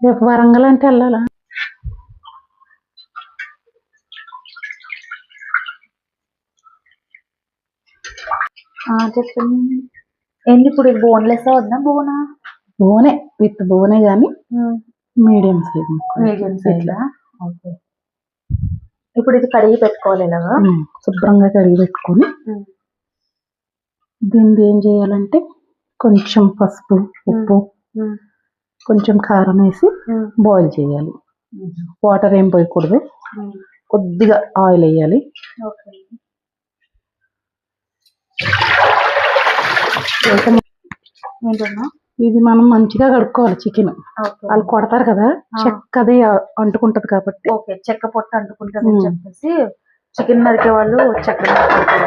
రేపు వరంగల్ అంటే వెళ్ళాలా? చెప్పండి. ఏంటి ఇప్పుడు ఇది బోన్లెస్ వద్దా బోనా? బోనే విత్ బోనే కానీ medium size medium size? Okay. ఇప్పుడు ఇది కడిగి పెట్టుకోవాలి ఇలాగా శుభ్రంగా కడిగి పెట్టుకొని దీన్ని ఏం చేయాలంటే కొంచెం పసుపు ఉప్పు కొంచెం కారం వేసి బాయిల్ చేయాలి. వాటర్ ఏం పోయకూడదు. కొద్దిగా ఆయిల్ వేయాలి. ఇది మనం మంచిగా కడుక్కోవాలి చికెన్ వాళ్ళు కొడతారు కదా ఆ. చెక్క అది అంటుకుంటది కాబట్టి. ఓకే చెక్క పొట్ట అంటుకుంటుందని మ్మ్. చెప్పేసి చికెన్ నరికే వాళ్ళు చెక్క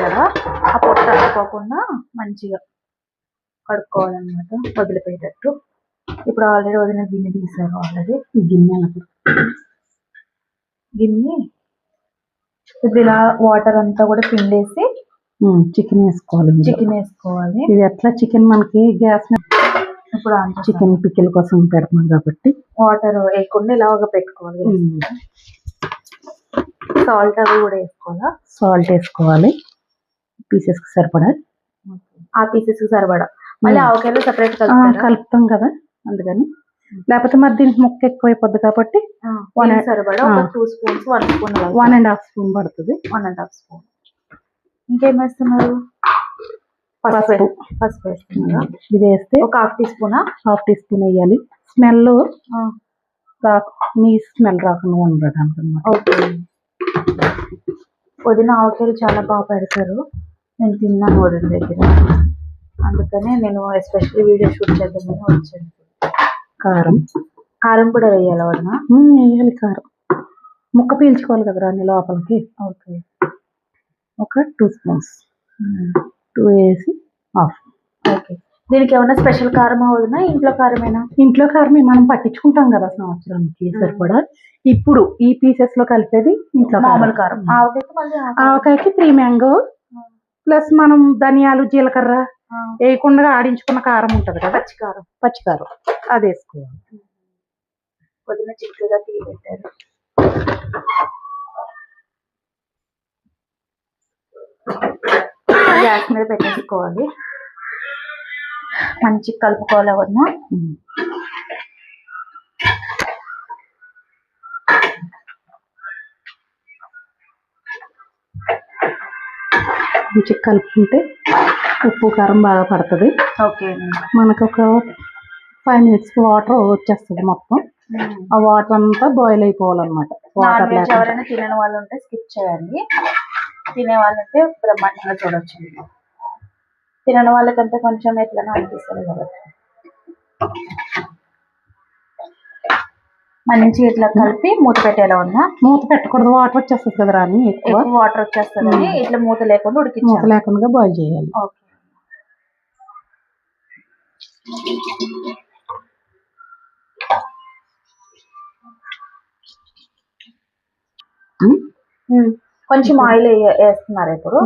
కదా ఆ పొట్ట అంటుకోకుండా మంచిగా కడుక్కోవాలన్నమాట వదిలిపోయేటట్టు ఇప్పుడు ఆల్రెడీ వదిలిన గిన్నె తీసారు ఆల్రెడీ. ఈ గిన్నెలకు గిన్నె ఇప్పుడు ఇలా వాటర్ అంతా కూడా పిండేసి చికెన్ వేసుకోవాలి. చికెన్ వేసుకోవాలి. ఇది ఎట్లా? చికెన్ మనకి గ్యాస్ ఇప్పుడు చికెన్ పికిల్ కోసం పెడతాం కాబట్టి. వాటర్ వేయకుండా ఇలాగ పెట్టుకోవాలి. సాల్ట్ అవి కూడా వేసుకోవాలా? సాల్ట్ వేసుకోవాలి. పీసెస్కి సరిపడా? ఆ పీసెస్కి సరిపడా. మళ్ళీ. ఆవకాయలు సెపరేట్ కలుపుతాం కదా. అందుకని. లేకపోతే మరి దీనికి ముక్క ఎక్కువైపోద్ది కాబట్టి వన్ సరిపడా? Two spoons one spoon one and half spoon పడుతుంది. వన్ అండ్ హాఫ్ స్పూన్ ఇంకేం వేస్తున్నారు? పసుపు. పసుపు. వేస్తున్నారు. ఇది వేస్తే ఒక హాఫ్ టీ స్పూనా హాఫ్ టీ స్పూన్ వేయాలి. స్మెల్ నీ స్మెల్ రాకుండా ఉండడానికి అనమాట ఓకే. వదిన ఆవకాయలు చాలా బాగా పెడతారు. నేను తిన్నాను వదిన దగ్గర. అందుకనే నేను ఎస్పెషల్లీ వీడియో షూట్ చేద్దామని వచ్చాను. కారం. కారం కూడా వేయాలి వదిన? వేయాలి కారం. ముక్క పీల్చుకోవాలి కదా రాని లోపలికి. ఓకే. ఒక టూ స్పూన్స్. టూ వేసి హాఫ్ ఓకే. దీనికి ఏమైనా స్పెషల్ కారం అవుతుందా ఇంట్లో కారమేనా? ఇంట్లో కారం మనం పట్టించుకుంటాం కదా సంవత్సరానికి సరిపడా. ఇప్పుడు ఈ పీసెస్లో కలిపేది ఇంట్లో మామూలు కారం. ఆవకాయకి త్రీ మ్యాంగో. ప్లస్ మనం ధనియాలు జీలకర్ర వేయకుండా ఆడించుకున్న కారం ఉంటది కదా. పచ్చి కారం పచ్చికారం. అది వేసుకోవాలి వదిన చిక్కుగా టీ పెట్టారు. గ్యాస్ మీద పెట్టేసుకోవాలి. మంచి కలుపుకోవాలి ఉమ్. మంచిగా కలుపుకుంటే ఉప్పు కారం బాగా పడుతుంది. ఓకే. మనకు ఒక ఫైవ్ మినిట్స్ వాటర్ వచ్చేస్తుంది మొత్తం. ఆ వాటర్ అంతా బాయిల్ అయిపోవాలన్నమాట. నాన్ వాటర్ ఎవరైనా తినని వాళ్ళు ఉంటే స్కిప్ చేయండి. తినే వాళ్ళు ఉంటే బ్రహ్మాండంగా చూడొచ్చు తినని వాళ్ళకంటే కొంచెం ఎట్లనో అనిపిస్తుంది కాబట్టి. మంచిగా ఇట్లా కలిపి మూత పెట్టేలా ఉన్నా మూత పెట్టకూడదు వాటర్ వచ్చేస్తుంది కదా రాని ఎక్కువ. వాటర్ వచ్చేస్తుందని ఇట్లా మూత లేకుండా మూత ఉడికించాలి లేకుండా బాయిల్ చేయాలి. ఓకే. కొంచెం ఆయిల్ వేస్తున్నారు ఇప్పుడు.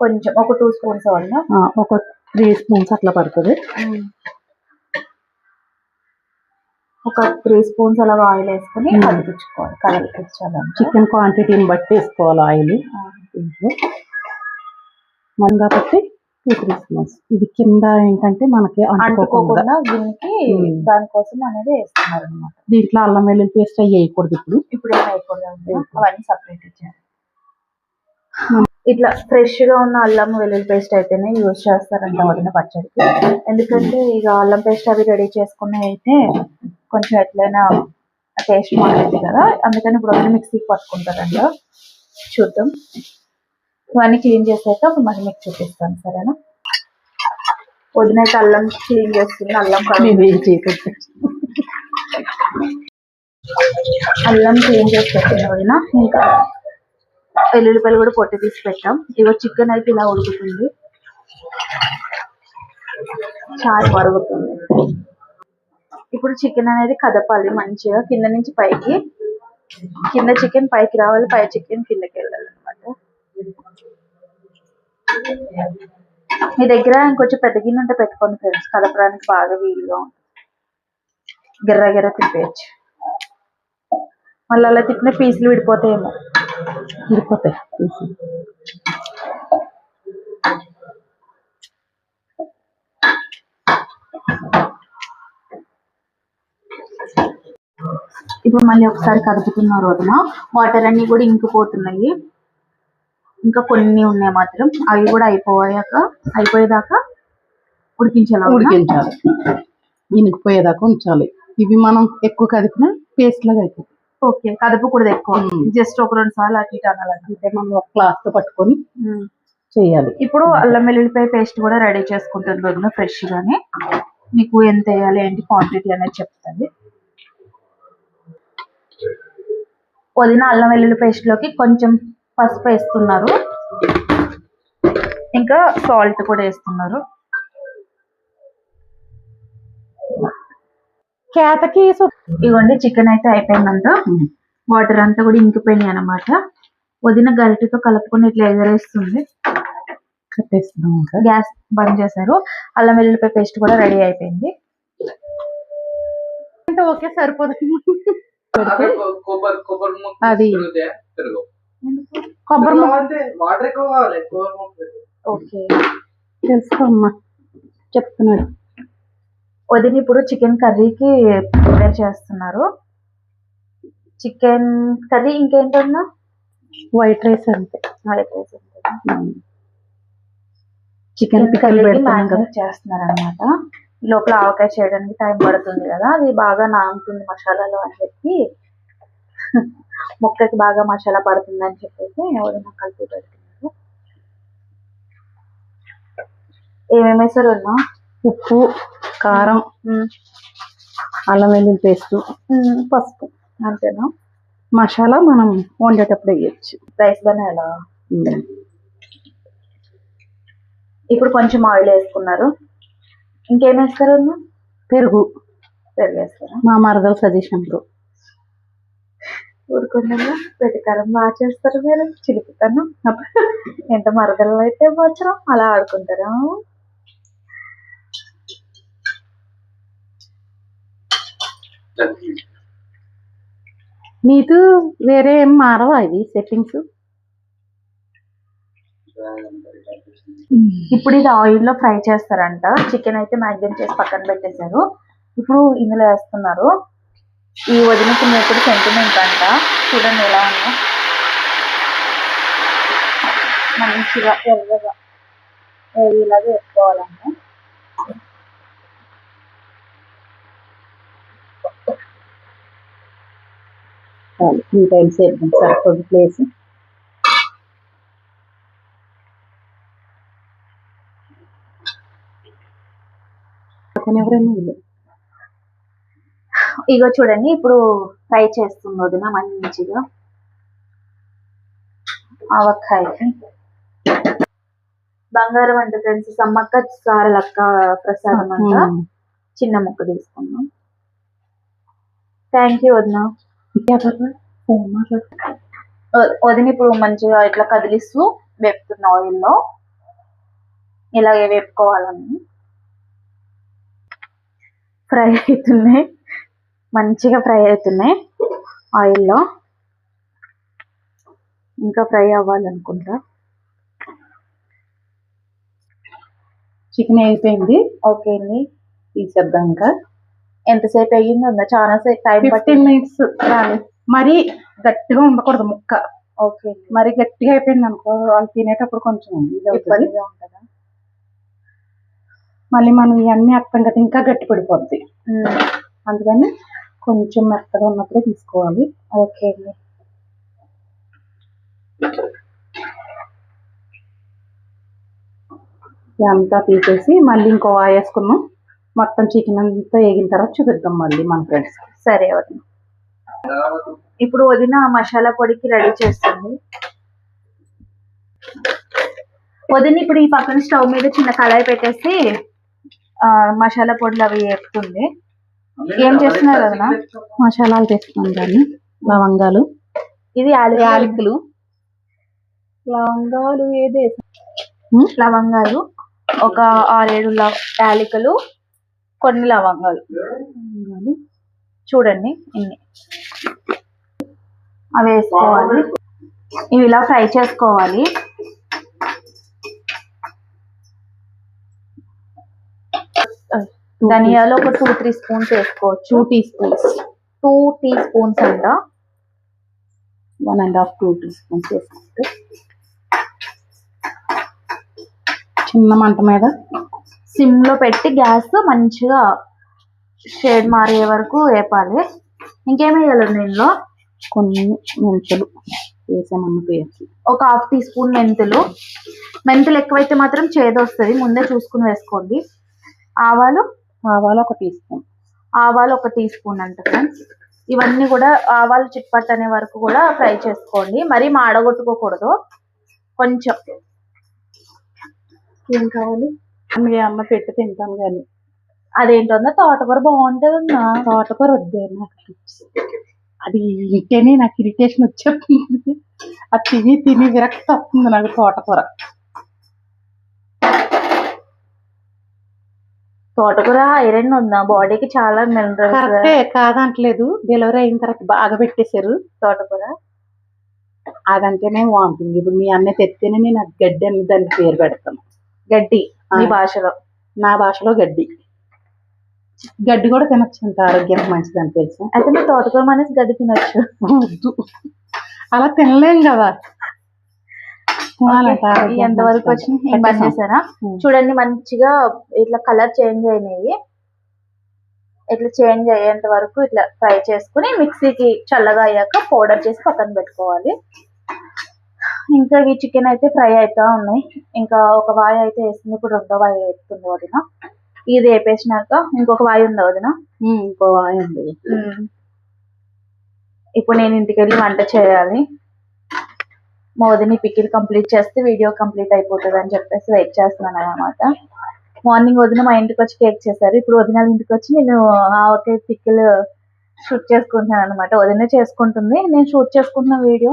కొంచెం ఒక టూ స్పూన్స్ వల్ల ఒక త్రీ స్పూన్స్ అట్లా పడుతుంది. ఒక త్రీ స్పూన్స్ అలా ఆయిల్ వేసుకొని మ్మ్. కదిపించుకోవాలి కదిపించాలంటే చికెన్ క్వాంటిటీని బట్టి వేసుకోవాలి ఆయిల్. మనం కాబట్టి స్పూన్స్ ఇది కింద ఏంటంటే మనకి అంటుకోకుండా మ్మ్. దానికోసం అనేది వేస్తున్నారు అనమాట దీంట్లో అల్లం వెల్లుల్లి పేస్ట్ అవి వేయకూడదు ఇప్పుడు. ఇప్పుడు ఏం అయిపోలేదు అవన్నీ సపరేట్ ఇచ్చారు. ఇట్లా ఫ్రెష్గా ఉన్న అల్లం వెల్లుల్లి పేస్ట్ అయితేనే యూజ్ చేస్తారంట వదిన పచ్చడికి. ఎందుకంటే ఇక అల్లం పేస్ట్ అవి రెడీ చేసుకున్న అయితే కొంచెం ఎట్లయినా టేస్ట్ మారుతుంది కదా. అందుకని ఇప్పుడు వదిన మిక్సీకి పట్టుకుంటారంట. చూద్దాం. ఇవన్నీ క్లీన్ చేసాక అప్పుడు మళ్ళీ మీకు చూపిస్తాను సరేనా? వదిన అయితే అల్లం క్లీన్ చేస్తుంది అల్లం అల్లం క్లీన్ చేసి పెట్టిన వదిన ఇంకా వెల్లుల్లిపాయలు కూడా పొట్టి తీసి పెట్టాం. ఇగో చికెన్ అయితే ఇలా ఉడుకుతుంది. చాలా మరుగుతుంది. ఇప్పుడు చికెన్ అనేది కదపాలి మంచిగా కింద నుంచి పైకి. కింద చికెన్ పైకి రావాలి పై చికెన్ కిందకి వెళ్ళాలి అనమాట మీ దగ్గర ఇంకొంచెం పెద్ద గిన్నె ఉంటే పెట్టుకోండి ఫ్రెండ్స్ కలపడానికి బాగా వీలుగా ఉంటుంది. గిర్ర గిర్ర తిప్పేయచ్చు. మళ్ళీ అలా తిప్పిన పీసులు విడిపోతాయేమో. విడిపోతాయి పీసులు. ఇప్పుడు మళ్ళీ ఒకసారి కదుపుతున్నారు వదిన వాటర్ అన్ని కూడా ఇంకిపోతున్నాయి. ఇంకా కొన్ని ఉన్నాయి మాత్రం అవి కూడా అయిపోయాక అయిపోయేదాకా ఉడికించాలి? ఉడికించాలి ఇనికిపోయేదాకా ఉంచాలి ఇవి మనం ఎక్కువ కదిపినా పేస్ట్ లాగా అయిపోతుంది ఓకే కదపకూడదు ఎక్కువ. జస్ట్ ఒక రెండు సార్లు అటు ఇటు. అంటే మనం ఒక క్లాత్తో పట్టుకొని. చేయాలి ఇప్పుడు అల్లం వెల్లుల్లిపాయ పేస్ట్ కూడా రెడీ చేసుకుంటుంది వదిన ఫ్రెష్ గానే మీకు ఎంత వేయాలి ఏంటి క్వాంటిటీ అనేది చెప్తుంది వదిన అల్లం వెల్లుల్లి పేస్ట్లోకి కొంచెం పసుపు వేస్తున్నారు. ఇంకా సాల్ట్ కూడా వేస్తున్నారు. కేతకి ఇవ్వండి చికెన్ అయితే అయిపోయిందంట. వాటర్ అంతా కూడా ఇంకిపోయినాయి అన్నమాట. వదిన గరిటెతో కలుపుకొని ఇట్లా ఎగరేస్తుంది. కట్టేస్తున్నాం ఇంకా. గ్యాస్ బంద్ చేశారు. అల్లం వెల్లుల్లిపాయ పేస్ట్ కూడా రెడీ అయిపోయింది. అంటే ఓకే సరిపోదు. అదే అంటే వాటర్ ఎక్కువ కావాలి కొబ్బరి. ఓకే. తెలుసుకోమ్మా చెప్తున్నాడు వదిన ఇప్పుడు చికెన్ కర్రీకి ప్రిపేర్ చేస్తున్నారు. చికెన్ కర్రీ ఇంకేంటన్నా? వైట్ రైస్ అంతే. వైట్ రైస్ చికెన్ పెడతాం కదా మ్యారినేట్ చేస్తున్నారు అనమాట లోపల ఆవకాయ చేయడానికి టైం పడుతుంది కదా. అది బాగా నానుతుంది మసాలాలో అని చెప్పి ముక్కకి బాగా మసాలా పడుతుంది అని చెప్పేసి ఎవరైనా కలిపి పెడుతున్నారు. ఏమేమి వేసారు అన్నా? ఉప్పు కారం అల్లం వెల్లుల్లి పేస్ట్. పసుపు. అంతేనా? మసాలా మనం వండేటప్పుడు వేయచ్చు. రైస్ బనాలా ఇప్పుడు కొంచెం ఆయిల్ వేసుకున్నారు. ఇంకేం వేస్తారు పెరుగు. పెరుగు వేస్తారా? మా మరదల సజెషన్లో. ఊరుకుండా వెటకారం బాగా చేస్తారు మీరు. చిలుపుతాను ఎంత మరదలు అయితే వచ్చరం అలా ఆడుకుంటారా. నీకు వేరే ఏం మారవా ఇవి సెట్టింగ్స్ ఇప్పుడు ఇది ఆయిల్లో ఫ్రై చేస్తారంట. చికెన్ అయితే మ్యాగ్జిన్ చేసి పక్కన పెట్టేశారు. ఇప్పుడు ఇందులో వేస్తున్నారు. ఈ వదినకి మేకుడు సెంటిమెంట్ అంట. చూడండి ఎలా ఉందో. మంచిగా ఎర్రగా ఇలాగే వేసుకోవాలంట. త్రీ టైమ్స్ వేద్దాం సరిపోదు ప్లేస్ ఎవరైనా ఇగో చూడండి ఇప్పుడు ఫ్రై చేస్తుంది వదిన మంచిగా. ఆవకాయకి బంగారం అంటే ఫ్రెండ్స్ సమ్మక్క సారలక్క ప్రసాదం అంట. చిన్న ముక్క తీసుకున్నాం థ్యాంక్ యూ వదిన వదిన ఇప్పుడు మంచిగా ఇట్లా కదిలిస్తూ వేపుతున్న ఆయిల్లో ఇలాగే వేపుకోవాలని. ఫ్రై అవుతున్నాయి. మంచిగా ఫ్రై అవుతున్నాయి ఆయిల్లో. ఇంకా ఫ్రై అవ్వాలనుకుంటా చికెన్ అయిపోయింది. ఓకే అండి. తీసేద్దాం ఇంకా. ఎంతసేపు అయ్యింది ఉందా చాలా సేపు టైం ఫిఫ్టీన్ మినిట్స్ రాలి. మరీ గట్టిగా ఉండకూడదు ముక్క. ఓకే మరి గట్టిగా అయిపోయింది అనుకో వాళ్ళు తినేటప్పుడు కొంచెం ఇబ్బందిగా ఉంటుందా? మళ్ళీ మనం ఇవన్నీ అర్థం కదా ఇంకా గట్టి పడిపోద్ది. అందుకని కొంచెం మెత్తగా ఉన్నప్పుడే తీసుకోవాలి. ఓకే అండి. అంతా తీసేసి మళ్ళీ ఇంకో వాయి వేసుకున్నాం మొత్తం చికెన్ అంతా వేగిన తర్వాత చూపిద్దాం మళ్ళీ మన ఫ్రెండ్స్ సరే వదిన. ఇప్పుడు వదిన మసాలా పొడికి రెడీ చేస్తుంది. వదిన ఇప్పుడు ఈ పక్కన స్టవ్ మీద చిన్న కళాయి పెట్టేసి మసాలా పొడులు అవి వేపుతుంది. ఏం చేస్తున్నారు వదిన మసాలాలు తెస్తున్నాం దాన్ని లవంగాలు. ఇది యాలకులు. యాలకులు. లవంగాలు ఏదే? లవంగాలు. ఒక ఆరేడు లవ- యాలకులు. కొన్ని లవంగాలు. లవంగాలు. చూడండి ఇన్ని. అవి వేసుకోవాలి. ఇవి ఇలా ఫ్రై చేసుకోవాలి. ధనియాలు ఒక టూ త్రీ స్పూన్స్ వేసుకోవచ్చు. Two teaspoons two teaspoons అంట. One and half two teaspoons వేసుకుంటే. చిన్న మంట మీద సిమ్లో పెట్టి గ్యాస్ మంచిగా షేడ్ మారే వరకు వేపాలి. ఇంకేం వేయాలి దీనిలో కొన్ని మెంతులు వేసామన్న పేరు ఒక హాఫ్ టీ స్పూన్ మెంతులు. మెంతులు ఎక్కువైతే మాత్రం చేదు వస్తుంది. ముందే చూసుకుని వేసుకోండి. ఆవాలు ఆవాలు ఒక టీ స్పూన్. ఆవాలు ఒక టీ స్పూన్ అంట ఫ్రెండ్స్ ఇవన్నీ కూడా ఆవాలు చిట్పట్ అనే వరకు కూడా ఫ్రై చేసుకోండి. మరీ మాడగొట్టుకోకూడదు. కొంచెం. ఏం కావాలి? అందుకే అమ్మ పెట్టి తింటాను కానీ అదేంటో తోటకూర బాగుంటుందన్నా. తోటకూర వద్దే నాకు అది ఇంటేనే నాకు ఇరిటేషన్ వచ్చేస్తుంది. అది తిని తిని విరక్తి వస్తుంది నాకు తోటకూర. తోటకూర ఐరన్ ఉందా? బాడీకి చాలా మినరల్స్. కరెక్టే కాదంటలేదు. డెలివరీ అయిన తర్వాత బాగా పెట్టేశారు తోటకూర. అదంటేనే వాంటింగ్ ఇప్పుడు మీ అన్న తెస్తేనే నేను గడ్డి అని దానికి పేరు పెడతాను. గడ్డి మీ. భాషలో. నా భాషలో గడ్డి. గడ్డి కూడా తినొచ్చు అంట ఆరోగ్యానికి మంచిది అని తెలుసు? అయితే మీరు తోటకూర మానేసి గడ్డి తినొచ్చు. వద్దు. అలా తినలేం కదా. ఎంత వరకు వచ్చినాయి చేశారా. చూడండి మంచిగా ఇట్లా కలర్ చేంజ్ అయినాయి. ఇట్లా చేంజ్ అయ్యేంత వరకు ఇట్లా ఫ్రై చేసుకుని మిక్సీకి చల్లగా అయ్యాక పౌడర్ చేసి పక్కన పెట్టుకోవాలి. ఇంకా ఇవి చికెన్ అయితే ఫ్రై అవుతా ఉన్నాయి. ఇంకా ఒక వాయి అయితే వేస్తుంది ఇప్పుడు రెండో వాయి వేస్తుంది వదిన. ఇది వేపేసినాక ఇంకొక వాయి ఉంది వదిన? ఇంకో వాయి ఉంది. ఇప్పుడు నేను ఇంటికి వెళ్ళి వంట చేయాలి. మా వదిన పికిల్ కంప్లీట్ చేస్తే వీడియో కంప్లీట్ అయిపోతుంది అని చెప్పేసి వెయిట్ చేస్తున్నాను అనమాట మార్నింగ్ వదిన మా ఇంటికి వచ్చి కేక్ చేశారు. ఇప్పుడు వదిన ఇంటికి వచ్చి నేను ఆవకాయ పికిల్ షూట్ చేసుకుంటున్నాను అనమాట వదిన చేసుకుంటుంది. నేను షూట్ చేసుకుంటున్న వీడియో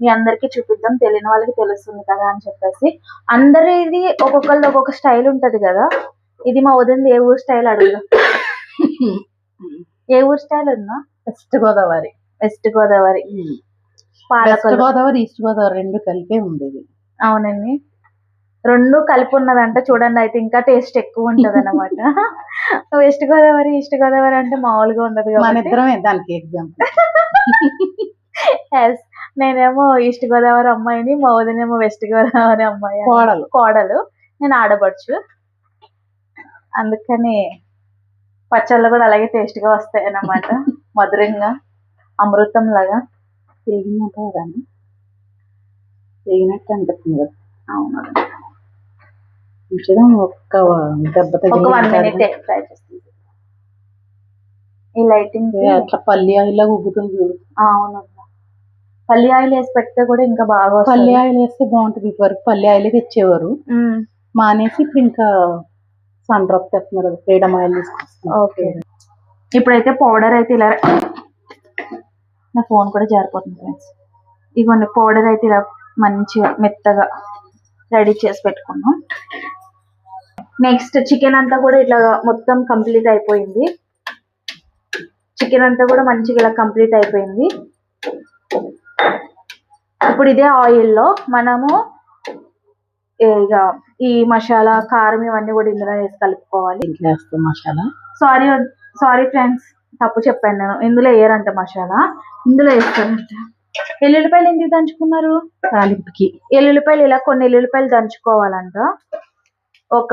మీ అందరికీ చూపిద్దాం. తెలియని వాళ్ళకి తెలుస్తుంది కదా అని చెప్పేసి. అందరిది ఒక్కొక్కరిది ఒక్కొక్క స్టైల్ ఉంటది కదా. ఇది మా వదినది ఏ ఊరు స్టైల్ అడుగు. ఏ ఊరు స్టైల్ ఉందా west Godavari. West Godavari. West Godavari east Godavari రెండు కలిపే ఉంది ఇది అవునండి. రెండు కలిపి ఉన్నదంట చూడండి అయితే ఇంకా టేస్ట్ ఎక్కువ ఉంటది అనమాట వెస్ట్ గోదావరి ఈస్ట్ గోదావరి అంటే మామూలుగా ఉండదు ఇద్దరమే దానికి ఎగ్జాంపుల్. Yes. నేనేమో ఈస్ట్ గోదావరి అమ్మాయిని మా వదినేమో వెస్ట్ గోదావరి అమ్మాయి కోడలు. కోడలు. నేను ఆడపడుచు. అందుకని పచ్చళ్ళు కూడా అలాగే టేస్ట్గా వస్తాయి అన్నమాట మధురంగా అమృతం లాగా తెగినట్టు కానీ తెగినట్టు అనిపిస్తుంది. కదా అవును ఒక్క దెబ్బ ఈ లైటింగ్ అట్లా పల్లి ఆయిల్ ఉబ్బుతుంది చూడు. అవును. పల్లి ఆయిల్ వేసి పెడితే కూడా ఇంకా బాగా. పల్లి ఆయిల్ వేస్తే బాగుంటుంది. ఇదివరకు పల్లి ఆయిల్ తెచ్చేవారు. మానేసి ఇప్పుడు ఇంకా సన్ డ్రాప్ తెస్తున్నారు. ఫ్రీడమ్ ఆయిల్ తీసుకొస్తున్నారు. ఓకే. ఇప్పుడైతే పౌడర్ అయితే ఇలా నా ఫోన్ కూడా జారిపోతుంది ఫ్రెండ్స్ ఇగోండి పౌడర్ అయితే ఇలా మంచిగా మెత్తగా రెడీ చేసి పెట్టుకున్నాం. నెక్స్ట్ చికెన్ అంతా కూడా ఇట్లా మొత్తం కంప్లీట్ అయిపోయింది. చికెన్ అంతా కూడా మంచిగా ఇలా కంప్లీట్ అయిపోయింది. ఇప్పుడు ఇదే ఆయిల్లో మనము ఇక ఈ మసాలా కారం ఇవన్నీ కూడా ఇందులో వేసి కలుపుకోవాలి. ఇంట్లో వేస్తాం మసాలా? సారీ సారీ ఫ్రెండ్స్ తప్పు చెప్పాను నేను. ఇందులో వేయరంట మసాలా? ఇందులో వేస్తారంట ఎల్లుల్లిపాయలు ఎందుకు దంచుకున్నారు? తాలింపుకి. ఎల్లుల్లిపాయలు ఇలా కొన్ని ఎల్లుల్లిపాయలు దంచుకోవాలంట. ఒక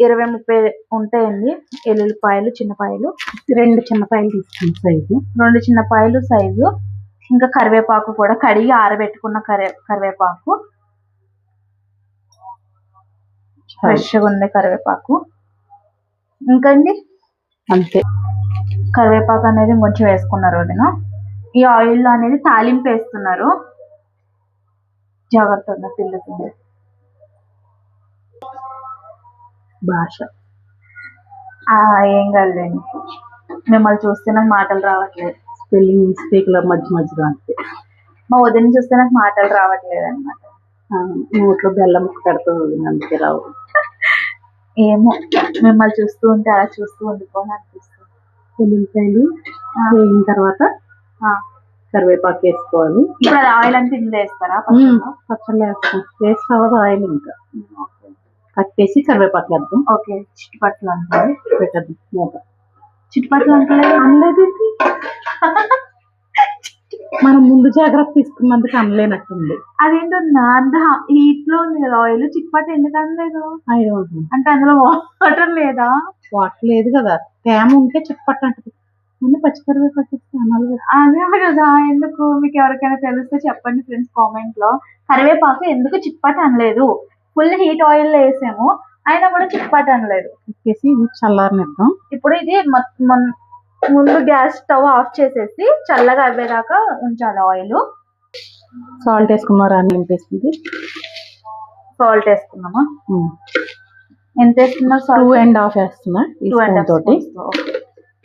ఇరవై ముప్పై ఉంటాయండి. ఎల్లుల్లిపాయలు చిన్నపాయలు. రెండు చిన్నపాయలు తీసుకుని సైజు. రెండు చిన్నపాయలు సైజు. ఇంకా కరివేపాకు కూడా కడిగి ఆరబెట్టుకున్న కరివే కరివేపాకు. ఫ్రెష్గా ఉంది కరివేపాకు. ఇంకా అండి అంతే. కరివేపాకు అనేది కొంచెం వేసుకున్నారు వదిన. ఈ ఆయిల్ అనేది తాలింపు వేస్తున్నారు. జాగ్రత్తగా తిల్లుతుంది భాష. ఏం కాదులేండి మిమ్మల్ని చూస్తే నాకు మాటలు రావట్లేదు. స్పెల్లింగ్ మిస్టేక్ల మధ్య మధ్యలో అంతే. మా వదిన చూస్తే నాకు మాటలు రావట్లేదు అనమాట నోట్లో బెల్లం పెడుతుంది అందుకే రావు. ఏమో మిమ్మల్ని చూస్తూ ఉంటే అలా చూస్తూ ఉండిపోని ఆ. వేగిన తర్వాత ఆ. కరివేపాకు వేసుకోవాలి ఇప్పుడు అది ఆయిల్ అంతా ఇందులో వేస్తారా? పచ్చళ్ళు వేస్తాం వేస్ట్ అవ్వదు ఆయిల్ ఇంకా. కట్టేసి కరివేపాకు వేద్దాం ఓకే చిట్టుపట్లు అంటే పెట్టద్దాం మూత చిట్టుపట్లు అంటే అనలేదు. మనం ముందు జాగ్రత్త తీసుకున్నందుకు అనలేనట్టుంది. అదేంటన్నా అంత హీట్లో ఉంది కదా ఆయిల్ చిట్టుపట్టు ఎందుకు అనలేదు? ఉంటుంది అంటే అందులో వాటర్ లేదా? వాటర్ లేదు కదా తేమ ఉంటే చిప్పట్టు అంటది. ముందు పచ్చి కరివేపాకు వేస్తే అనాలి కదా అదే కదా ఎందుకు? మీకు ఎవరికైనా తెలిస్తే చెప్పండి ఫ్రెండ్స్ కామెంట్లో కరివేపాకు ఎందుకు చిట్పాటు అనలేదు? ఫుల్ హీట్ ఆయిల్లో వేసాము అయినా కూడా చిట్పాటు అనలేదు. పెట్టేసి ఇది చల్లారనిద్దాం. ఇప్పుడు ఇది ముందు గ్యాస్ స్టవ్ ఆఫ్ చేసేసి చల్లగా అవ్వేదాకా ఉంచాలి ఆయిల్ సాల్ట్ వేసుకున్నారా అని నింపేసింది సాల్ట్ వేసుకున్నామా ఎంత వేసుకున్నారు టూ అండ్ హాఫ్ వేస్తున్నా టూ అండ్ తోటి.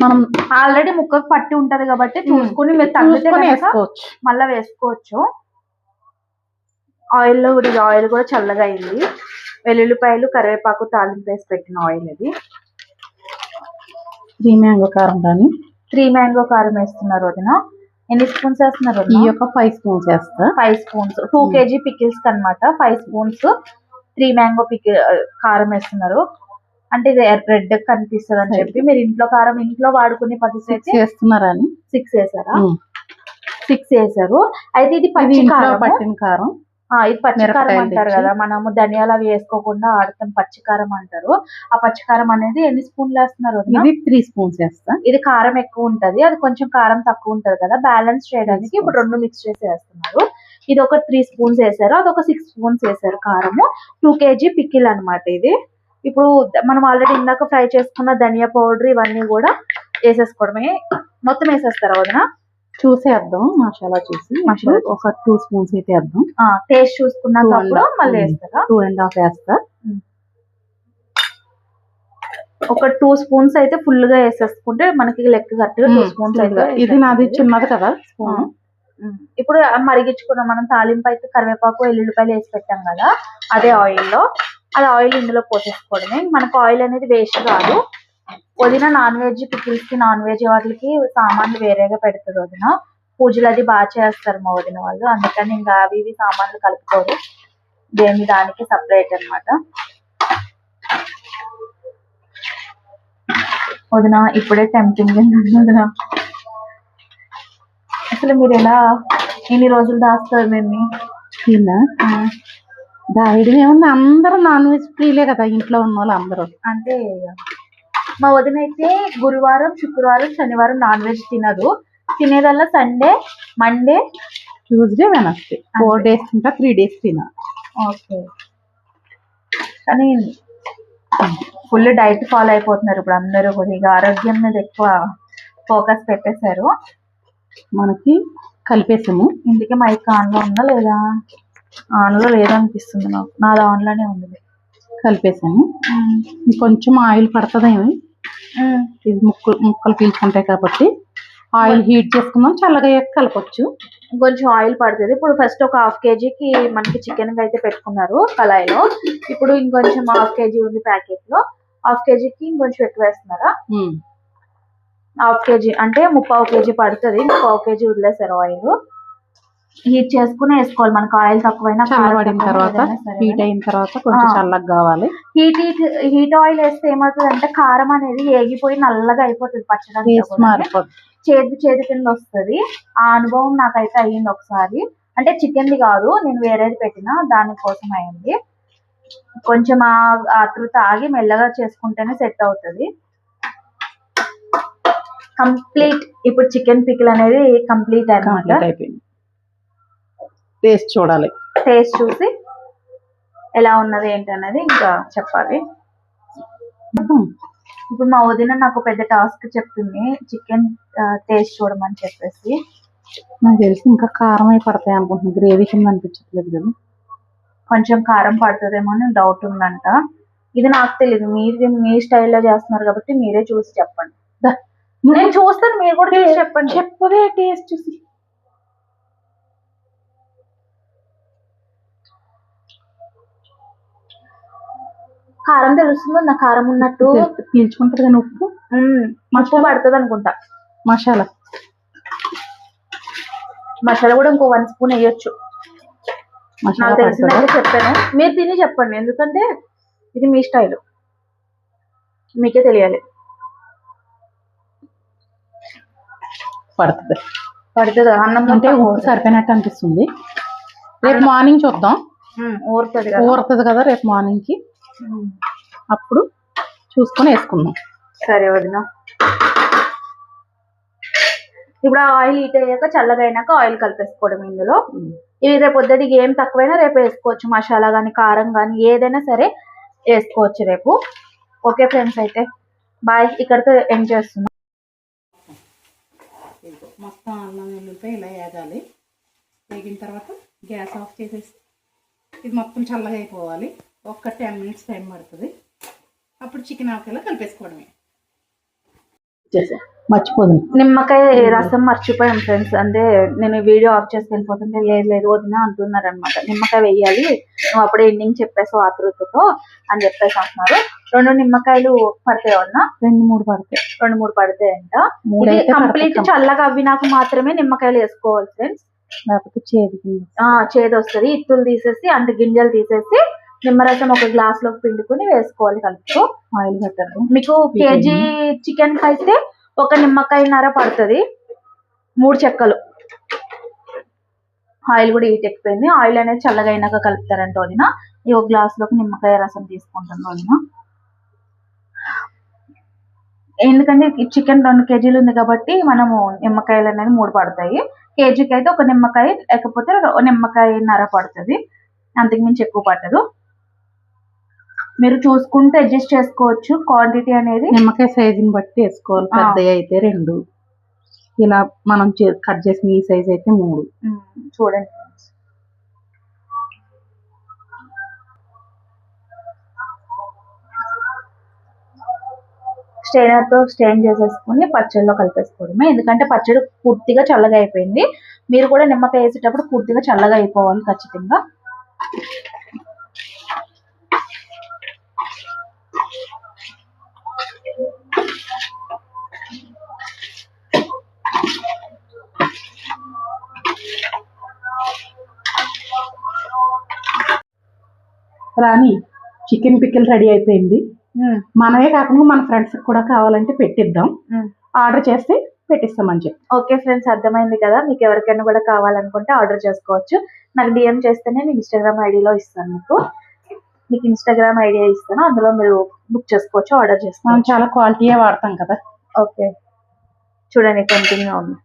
మనం ఆల్రెడీ ముక్కకు పట్టి ఉంటది కాబట్టి చూసుకుని మీరు తగ్గితే వేసుకోవచ్చు. మళ్ళీ వేసుకోవచ్చు. ఆయిల్లో కూడా ఆయిల్ కూడా చల్లగా అయింది. వెల్లుల్లిపాయలు కరివేపాకు తాలింపు వేసి పెట్టిన ఆయిల్ ఇది. త్రీ మ్యాంగో కారం కానీ త్రీ మ్యాంగో కారం వేస్తున్నారు వదిన ఎన్ని స్పూన్స్ వేస్తున్నారు ఈ యొక్క ఫైవ్ స్పూన్స్ వేస్తా. Five spoons. Two Hmm. KG pickles అన్నమాట. Five spoons three mango pickle కారం వేస్తున్నారు. అంటే ఇది రెడ్ కనిపిస్తుంది అని చెప్పి మీరు ఇంట్లో కారం ఇంట్లో వాడుకునే పద్ధతి అయితే చేస్తున్నారా అని? సిక్స్ వేసారా. సిక్స్ వేసారు అయితే ఇది పచ్చి కారం పట్టిన కారం. ఇది పచ్చికారం అంటారు. కదా మనము ధనియాలు అవి వేసుకోకుండా ఆడతాం పచ్చికారం అంటారు. ఆ పచ్చికారం అనేది ఎన్ని స్పూన్లు వేస్తున్నారు? ఇది త్రీ స్పూన్స్ వేస్తా. ఇది కారం ఎక్కువ ఉంటది అది కొంచెం కారం తక్కువ ఉంటది కదా బ్యాలెన్స్ చేయడానికి ఇప్పుడు రెండు మిక్స్ చేసి వేస్తున్నారు. ఇది ఒక త్రీ స్పూన్స్ వేసారు అది ఒక సిక్స్ స్పూన్స్ వేసారు కారము. టూ కేజీ పికిల్ అన్నమాట ఇది. ఇప్పుడు మనం ఆల్రెడీ ఇందాక ఫ్రై చేసుకున్న ధనియా పౌడర్ ఇవన్నీ కూడా వేసేసుకోవడమే. మొత్తం వేసేస్తారా వదిన? చూసేద్దాం మసాలా చూసి. మసాలా ఒక టూ స్పూన్స్ అయితే వేద్దాం. టేస్ట్ చూసుకున్నాక. మళ్ళీ. వేస్తారా? టూ అండ్ హాఫ్ వేస్తా. ఒక టూ స్పూన్స్ అయితే ఫుల్గా వేసేసుకుంటే మనకి లెక్క కరెక్ట్గా టూ స్పూన్స్ అయితే ఇది నాది. చిన్నది కదా స్పూన్. ఇప్పుడు మరిగించుకున్నాం మనం తాలింపు అయితే కరివేపాకు ఎల్లుల్లిపాయలు వేసి పెట్టాం కదా అదే ఆయిల్లో. అది ఆయిల్ ఇందులో పోసేసుకోవడమే. మనకు ఆయిల్ అనేది వేస్ట్ కాదు. వదిన నాన్ వెజ్ పికిల్స్కి నాన్ వెజ్ వాటికి సామాన్లు వేరేగా పెడుతుంది వదిన. పూజలు అది బాగా చేస్తారు మా వదిన వాళ్ళు. అందుకని ఇంకా అవి ఇవి సామాన్లు కలుపుకోరు. దేని దానికి సపరేట్ అన్నమాట. వదిన ఇప్పుడే టెంప్టింగ్ వదిన. అసలు మీరు ఎలా ఎన్ని రోజులు దాస్తారు దీన్ని? తిన్నా? దాయడం ఏముంది? అందరూ నాన్ వెజ్ ప్రియులే కదా ఇంట్లో ఉన్న వాళ్ళు అందరూ. అంటే మా వదిన అయితే గురువారం శుక్రవారం శనివారం నాన్ వెజ్ తినదు. తినేదల్లా Sunday Monday. Tuesday Wednesday. Four days ఇంకా త్రీ డేస్ తినా. ఓకే. కానీ ఫుల్ డైట్ ఫాలో అయిపోతున్నారు ఇప్పుడు అందరూ కొద్దిగా ఆరోగ్యం మీద ఎక్కువ ఫోకస్ పెట్టేశారు. మనకి కలిపేసాము. ఇందుకే మైక్ ఆన్లో ఉందా లేదా? ఆన్లో లేదనిపిస్తుంది నాకు. నాది ఆన్లోనే ఉంది. కలిపేసాము. ఇంకొంచెం ఆయిల్ పడుతుందేమో. ఇది ముక్కలు ముక్కలు పీల్చుకుంటాయి కాబట్టి ఆయిల్ హీట్ చేసుకుందాం చల్లగా కలపొచ్చు. కొంచెం ఆయిల్ పడుతుంది. ఇప్పుడు ఫస్ట్ ఒక హాఫ్ కేజీకి మనకి చికెన్ అయితే పెట్టుకున్నారు కళాయిలో. ఇప్పుడు ఇంకొంచెం హాఫ్ కేజీ ఉంది ప్యాకెట్లో. హాఫ్ కేజీకి ఇంకొంచెం ఎక్కువ వేస్తున్నారా. హాఫ్ కేజీ అంటే ముప్పావు కేజీ పడుతుంది. ముప్పావు కేజీ వదిలేసారు ఆయిల్. హీట్ చేసుకుని వేసుకోవాలి. మనకు ఆయిల్ తక్కువైనా చల్లబడిన తర్వాత హీట్ అయిన తర్వాత కొంచెం. చల్లగా కావాలి. హీట్ హీట్ హీట్ ఆయిల్ వేస్తే ఏమవుతుంది అంటే కారం అనేది ఏగిపోయి నల్లగా అయిపోతుంది పచ్చడి మారిపోతుంది చేదు చేదు కింద వస్తుంది. ఆ అనుభవం నాకైతే అయ్యింది ఒకసారి. అంటే చికెన్ది కాదు నేను వేరేది పెట్టిన దానికోసం అయింది. కొంచెం ఆ ఆతృత ఆగి మెల్లగా చేసుకుంటేనే సెట్ అవుతుంది. కంప్లీట్ ఇప్పుడు చికెన్ పికిల్ అనేది కంప్లీట్ అనమాట కంప్లీట్ అయిపోయింది. టేస్ట్ చూడాలి. టేస్ట్ చూసి ఎలా ఉన్నది ఏంటి అనేది ఇంకా చెప్పాలి. ఇప్పుడు మా వదిన నాకు పెద్ద టాస్క్ చెప్తుంది చికెన్ టేస్ట్ చూడమని చెప్పేసి. నాకు తెలిసి ఇంకా కారం అయి పడతాయి అనుకుంటున్నాను గ్రేవీ కింద అనిపించట్లేదు కదా. కొంచెం కారం పడుతుందేమో అని డౌట్ ఉందంట. ఇది నాకు తెలియదు మీరు మీ స్టైల్లో చేస్తున్నారు కాబట్టి మీరే చూసి చెప్పండి. నేను చూస్తాను మీరు కూడా చెప్పండి. చెప్పవే టేస్ట్ చూసి. కారం తెలుస్తుంది నా కారం ఉన్నట్టు. పీల్చుకుంటది కానీ ఉప్పు? ఉప్పు పడుతుంది అనుకుంటా మసాలా. మసాలా కూడా ఇంకో వన్ స్పూన్ వేయొచ్చు. నాకు తెలిసిందే పడుతుందా? చెప్పాను. మీరు తిని చెప్పండి. ఎందుకంటే ఇది మీ స్టైల్. మీకే తెలియాలి. పడుతుంది. పడుతుంది? అన్నం అంటే సరిపోయినట్టు అనిపిస్తుంది. రేపు మార్నింగ్ చూద్దాం. ఊరుతుంది కదా. ఊరుతుంది కదా రేపు మార్నింగ్కి ఉమ్. అప్పుడు చూసుకొని వేసుకుందాం. సరే వదిన. ఇప్పుడు ఆయిల్ హీట్ అయ్యాక చల్లగా అయినాక ఆయిల్ కలిపేసుకోవడం ఇందులో. ఇది రేపు పొద్దుటికి ఏం తక్కువైనా రేపు వేసుకోవచ్చు. మసాలా కానీ కారం కానీ ఏదైనా సరే వేసుకోవచ్చు రేపు. ఓకే ఫ్రెండ్స్ అయితే. బాయ్. ఇక్కడితో ఎండ్ చేస్తున్నాం. మొత్తం అల్లం వెల్లుల్లిపాయ ఇలా వేగాలి వేగిన తర్వాత గ్యాస్ ఆఫ్ చేసేసి ఇది మొత్తం చల్లగా అయిపోవాలి ఒక్క టెన్ మినిట్స్ టైం పడుతుంది. అప్పుడు చికెన్ ఆకులా కలిపేసుకోవడమే. మర్చిపోదు నిమ్మకాయ రసం మర్చిపోయాం ఫ్రెండ్స్. అంటే నేను వీడియో ఆఫ్ చేసి వెళ్ళిపోతుంటే లేదు లేదు వదిన అంటున్నారు అనమాట నిమ్మకాయ వేయాలి. నువ్వు అప్పుడే ఎండింగ్ చెప్పేసి ఆతృతతో అని చెప్పేసి అంటున్నారు. రెండు నిమ్మకాయలు పడతాయి అన్న రెండు మూడు పడతాయి. రెండు మూడు పడతాయి అంట ఇది కంప్లీట్. చల్లగా అవ్వినాక మాత్రమే నిమ్మకాయలు వేసుకోవాలి ఫ్రెండ్స్. లేకపోతే చేదు ఆ చేదు వస్తుంది. ఇత్తులు తీసేసి అంటే గింజలు తీసేసి నిమ్మరసం ఒక గ్లాస్లోకి పిండుకొని వేసుకోవాలి కలుపుకో ఆయిల్ పెట్టద్దు మీకు కేజీ చికెన్ అయితే ఒక నిమ్మకాయన్నర పడుతుంది. మూడు చెక్కలు. ఆయిల్ కూడా హీట్ ఎక్కిపోయింది. ఆయిల్ అనేది చల్లగా అయినాక కలుపుతారంట వదిన. ఈ ఒక గ్లాస్లోకి నిమ్మకాయ రసం తీసుకుంటాను వదిన. ఎందుకంటే చికెన్ రెండు కేజీలు ఉంది కాబట్టి మనము నిమ్మకాయలు అనేది మూడు పడతాయి. కేజీకి అయితే ఒక నిమ్మకాయ లేకపోతే ఒక నిమ్మకాయన్నర పడుతుంది. అంతకు మించి ఎక్కువ పట్టదు. మీరు చూసుకుంటే అడ్జస్ట్ చేసుకోవచ్చు. క్వాంటిటీ అనేది నిమ్మకాయ సైజుని బట్టి వేసుకోవాలి. ఆ. పెద్దవి అయితే రెండు. ఇలా మనం కట్ చేసిన ఈ సైజ్ అయితే మూడు. చూడండి. Friends. స్టెయినర్తో స్టెయిన్ చేసేసుకుని పచ్చడిలో కలిపేసుకోవడమే. ఎందుకంటే పచ్చడి పూర్తిగా చల్లగా అయిపోయింది. మీరు కూడా నిమ్మకాయ వేసేటప్పుడు పూర్తిగా చల్లగా అయిపోవాలి ఖచ్చితంగా. రాని చికెన్ పికిల్ రెడీ అయిపోయింది. మనమే కాకుండా మన ఫ్రెండ్స్ కూడా కావాలంటే పెట్టిద్దాం. ఆర్డర్ చేస్తే పెట్టిస్తామని చెప్పి. ఓకే ఫ్రెండ్స్ అర్థమైంది కదా? మీకు ఎవరికైనా కూడా కావాలనుకుంటే ఆర్డర్ చేసుకోవచ్చు. నాకు డిఎం చేస్తేనే నేను ఇన్స్టాగ్రామ్ ఐడిలో ఇస్తాను మీకు. మీకు ఇన్స్టాగ్రామ్ ఐడియా ఇస్తాను. అందులో మీరు బుక్ చేసుకోవచ్చు ఆర్డర్ చేసుకోవచ్చు. చాలా క్వాలిటీయే వాడతాం కదా? ఓకే. చూడండి కంటిన్యూ ఉంది